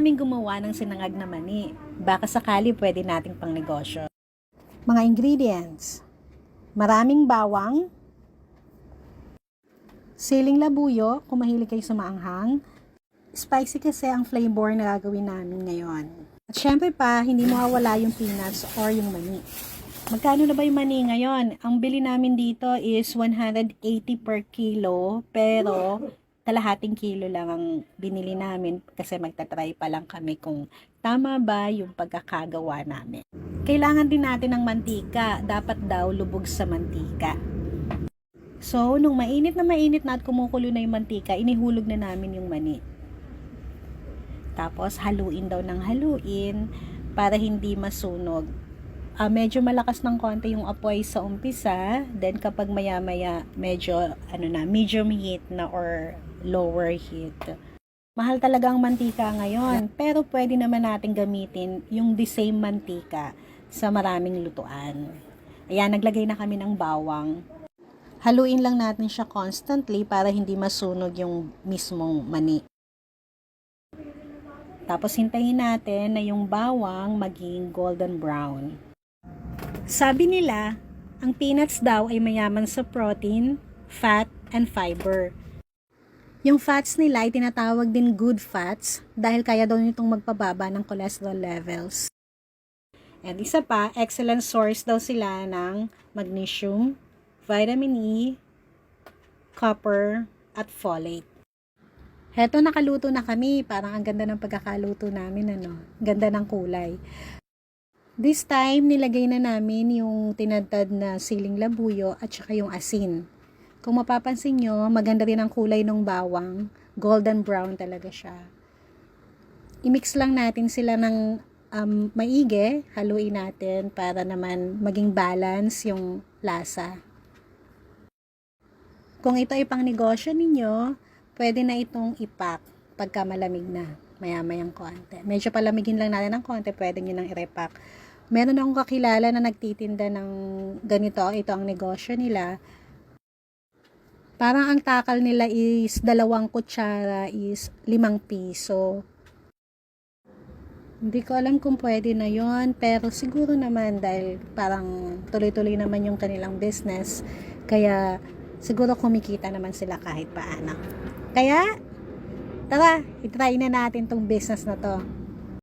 Kaming gumawa ng sinangag na mani. Baka sakali pwede nating pang negosyo. Mga ingredients. Maraming bawang, siling labuyo, kung mahilig kayo sa maanghang. Spicy kasi ang flavor na gagawin namin ngayon. At syempre pa, hindi mawawala yung peanuts or yung mani. Magkano na ba yung mani ngayon? Ang bili namin dito is 180 per kilo, pero kalahating kilo lang ang binili namin kasi magta-try pa lang kami kung tama ba yung pagkakagawa namin. Kailangan din natin ng mantika. Dapat daw lubog sa mantika. So, nung mainit na mainit na at kumukulo na yung mantika, inihulog na namin yung mani. Tapos, haluin daw ng haluin para hindi masunog. Ah, medyo malakas ng konti yung apoy sa umpisa. Then, kapag maya-maya, medyo, ano na, medium heat na or lower heat. Mahal talaga ang mantika ngayon. Pero, pwede naman natin gamitin yung the same mantika sa maraming lutuan. Ayan, naglagay na kami ng bawang. Haluin lang natin siya constantly para hindi masunog yung mismong mani. Tapos hintayin natin na yung bawang maging golden brown. Sabi nila, ang peanuts daw ay mayaman sa protein, fat, and fiber. Yung fats nila ay tinatawag din good fats dahil kaya daw nitong magpababa ng cholesterol levels. And isa pa, excellent source daw sila ng magnesium, vitamin E, copper, at folate. Heto, nakaluto na kami. Parang ang ganda ng pagkakaluto namin, ano. Ganda ng kulay. This time, nilagay na namin yung tinadtad na siling labuyo at saka yung asin. Kung mapapansin nyo, maganda rin ang kulay ng bawang. Golden brown talaga siya. I-mix lang natin sila ng um, maigi. Haluin natin para naman maging balance yung lasa. Kung ito ay pang negosyo ninyo, pwede na itong ipack pagka malamig na. Maya-mayang konti. Medyo palamigin lang natin ng konti, pwede nyo nang i-repack. Meron akong kakilala na nagtitinda ng ganito. Ito ang negosyo nila. Parang ang takal nila is dalawang kutsara is limang piso. Hindi ko alam kung pwede na yon pero siguro naman dahil parang tuloy-tuloy naman yung kanilang business. Kaya siguro kumikita naman sila kahit paano. Kaya, tara, itry na natin tong business na to.